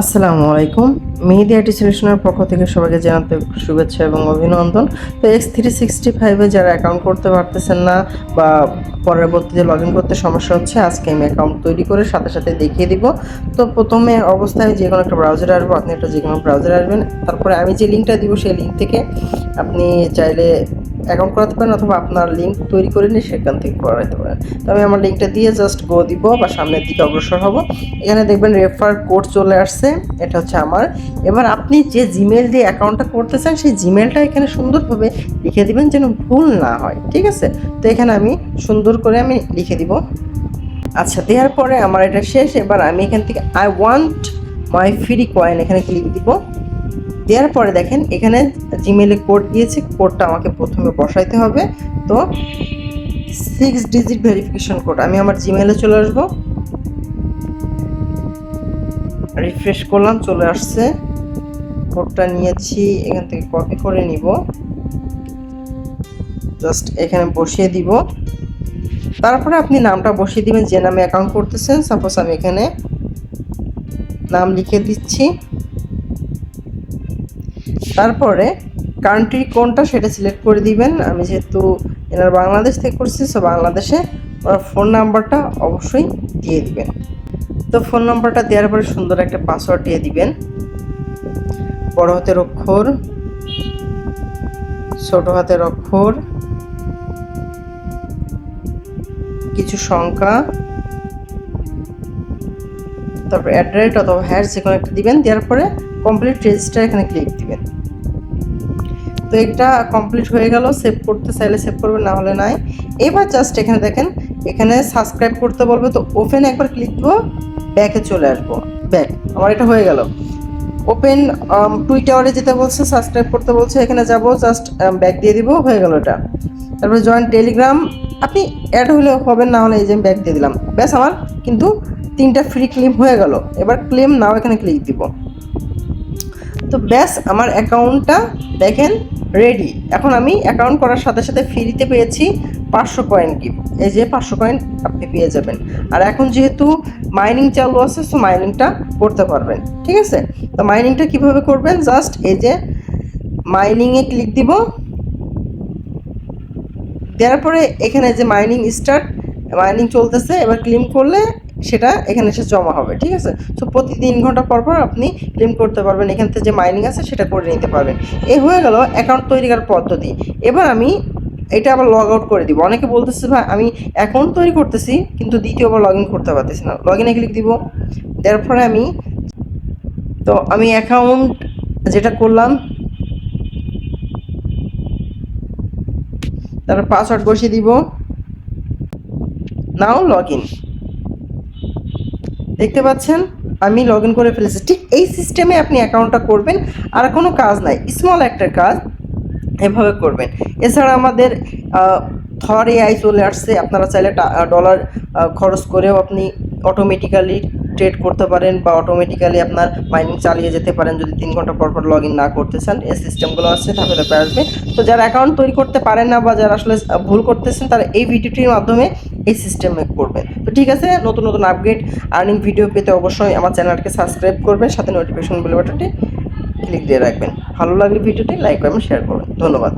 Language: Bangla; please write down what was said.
আসসালামু আলাইকুম। মেহেদি আইটি সলিউশনের পক্ষ থেকে সবাইকে জানাতে শুভেচ্ছা এবং অভিনন্দন। তো এক্স থ্রি সিক্সটি ফাইভে যারা অ্যাকাউন্ট করতে পারতেছেন না বা পরবর্তীতে লগ ইন করতে সমস্যা হচ্ছে, আজকে আমি অ্যাকাউন্ট তৈরি করে সাথে সাথে দেখিয়ে দিব। তো প্রথমে অবস্থায় যে কোনো একটা ব্রাউজারে আসব, আপনি একটা যে কোনো ব্রাউজারে আসবেন। তারপরে আমি যে লিঙ্কটা দিব, সেই লিঙ্ক থেকে আপনি চাইলে অ্যাকাউন্ট করাতে পারেন অথবা আপনার লিঙ্ক তৈরি করে নিয়ে সেখান থেকে করাতে পারেন। তো আমি আমার লিঙ্কটা দিয়ে জাস্ট গো দিব বা সামনের দিকে অগ্রসর হব। এখানে দেখবেন রেফার কোড চলে আসছে, এটা হচ্ছে আমার। এবার আপনি যে জিমেল দিয়ে অ্যাকাউন্টটা করতে চান সেই জিমেলটা এখানে সুন্দরভাবে লিখে দিবেন যেন ভুল না হয়, ঠিক আছে? তো এখানে আমি সুন্দর করে আমি লিখে দিব। আচ্ছা দেওয়ার পরে আমার এটা শেষ। এবার আমি এখান থেকে I want my free coin এখানে ক্লিক দিব। দেওয়ার পরে দেখেন, এখানে জিমেলে কোড দিয়েছে কোডটা আমাকে প্রথমে বসাইতে হবে। তো সিক্স ডিজিট ভেরিফিকেশন কোড আমি আমার জিমেলে চলে আসব। রিফ্রেশ করলাম, চলে আসছে। কোডটা নিয়েছি, এখান থেকে কপি করে নিব। জাস্ট এখানে বসিয়ে দিব। তারপরে আপনি নামটা বসিয়ে দিবেন, যে নামে অ্যাকাউন্ট করতেছেন সাপোজ আমি এখানে নাম লিখে দিচ্ছি। তারপরে কান্ট্রি কোনটা সেটা সিলেক্ট করে দিবেন। আমি যেহেতু এনার বাংলাদেশ থেকে করছি সো বাংলাদেশে ওনার ফোন নাম্বারটা অবশ্যই দিয়ে দিবেন। তো ফোন নাম্বারটা দেওয়ার পরে সুন্দর একটা পাসওয়ার্ড দিয়ে দিবেন। বড় হাতের অক্ষর, ছোট হাতের অক্ষর, কিছু সংখ্যা, তারপর অ্যাড্রেস অথবা হ্যাশ যে কোনো একটা দিবেন। দেওয়ার পরে কমপ্লিট রেজিস্টার এখানে ক্লিক দিবেন। তো এটা কমপ্লিট হয়ে গেল সেভ করতে চাইলে সেভ করবে, না হলে নাই। এবার জাস্ট এখানে দেখেন, এখানে সাবস্ক্রাইব করতে বলবে, তো ওপেন একবার ক্লিক দেবো ব্যাকে চলে আসব। ব্যাক আমার এটা হয়ে গেল। ওপেন টুইটারে যেতে বলছে সাবস্ক্রাইব করতে বলছে, এখানে যাব জাস্ট ব্যাক দিয়ে দিব, হয়ে গেল এটা। তারপরে জয়েন টেলিগ্রাম আপনি অ্যাড হলে হবেন না হলে এই যে আমি ব্যাক দিয়ে দিলাম। ব্যাস আমার, কিন্তু তিনটা ফ্রি ক্লেম হয়ে গেল। এবার ক্লেম নাও এখানে ক্লিক দিব। তো ব্যাস, আমার অ্যাকাউন্টটা দেখেন রেডি এখন আমি অ্যাকাউন্ট করার সাথে সাথে ফ্রিতে পেয়েছি পাঁচশো কয়েন গিফট এই যে পাঁচশো কয়েন আপনি পেয়ে যাবেন। আর এখন যেহেতু মাইনিং চালু আছে সো মাইনিংটা করতে পারবেন। ঠিক আছে? তো মাইনিংটা কীভাবে করবেন? জাস্ট এই যে মাইনিংয়ে ক্লিক দিব। দেওয়ার পরে এখানে যে মাইনিং স্টার্ট মাইনিং চলতেছে, এবার ক্লেম করলে সেটা এখানে এসে জমা হবে, ঠিক আছে? সো প্রতি তিন ঘণ্টা পর পর আপনি ক্লেম করতে পারবেন, এখান থেকে যে মাইনিং আছে সেটা করে নিতে পারবেন। এই হয়ে গেল অ্যাকাউন্ট তৈরি করার পদ্ধতি। এবার আমি এটা আবার লগ আউট করে দিব। অনেকে বলতেছে, ভাই, আমি অ্যাকাউন্ট তৈরি করতেছি, কিন্তু দ্বিতীয়বার লগ ইন করতে পারতেছি না। লগ ইনে ক্লিক দিব। দেওয়ার পরে আমি, তো আমি অ্যাকাউন্ট যেটা করলাম তারপর পাসওয়ার্ড বসিয়ে দিব। নাও লগ ইন দেখতে পাচ্ছেন? আমি লগ ইন করে ফেলেছি। ঠিক এই সিস্টেমে আপনি অ্যাকাউন্টটা করবেন, আর কোনো কাজ নাই। স্মল একটা কাজ এভাবে করবেন। এছাড়া আমাদের থর এআই চলে আসছে। আপনারা চাইলে ডলার খরচ করেও আপনি অটোমেটিক্যালি ট্রেড করতে পারেন বা অটোমেটিক্যালি আপনার মাইনিং চালিয়ে যেতে পারেন যদি তিন ঘণ্টা পর পর লগ না করতে চান, এই সিস্টেমগুলো আছে, তাহলে আসবে। তো যারা অ্যাকাউন্ট তৈরি করতে পারেন না বা যারা আসলে ভুল করতেছেন, তারা এই ভিডিওটির মাধ্যমে এই সিস্টেমে করবেন তো ঠিক আছে, নতুন নতুন আপডেট আর্নিং ভিডিও পেতে অবশ্যই আমার চ্যানেলকে সাবস্ক্রাইব করবেন, সাথে নোটিফিকেশন বেল বাটনটি ক্লিক দিয়ে রাখবেন। ভালো লাগলে ভিডিওটি লাইক করবেন শেয়ার করবেন। ধন্যবাদ।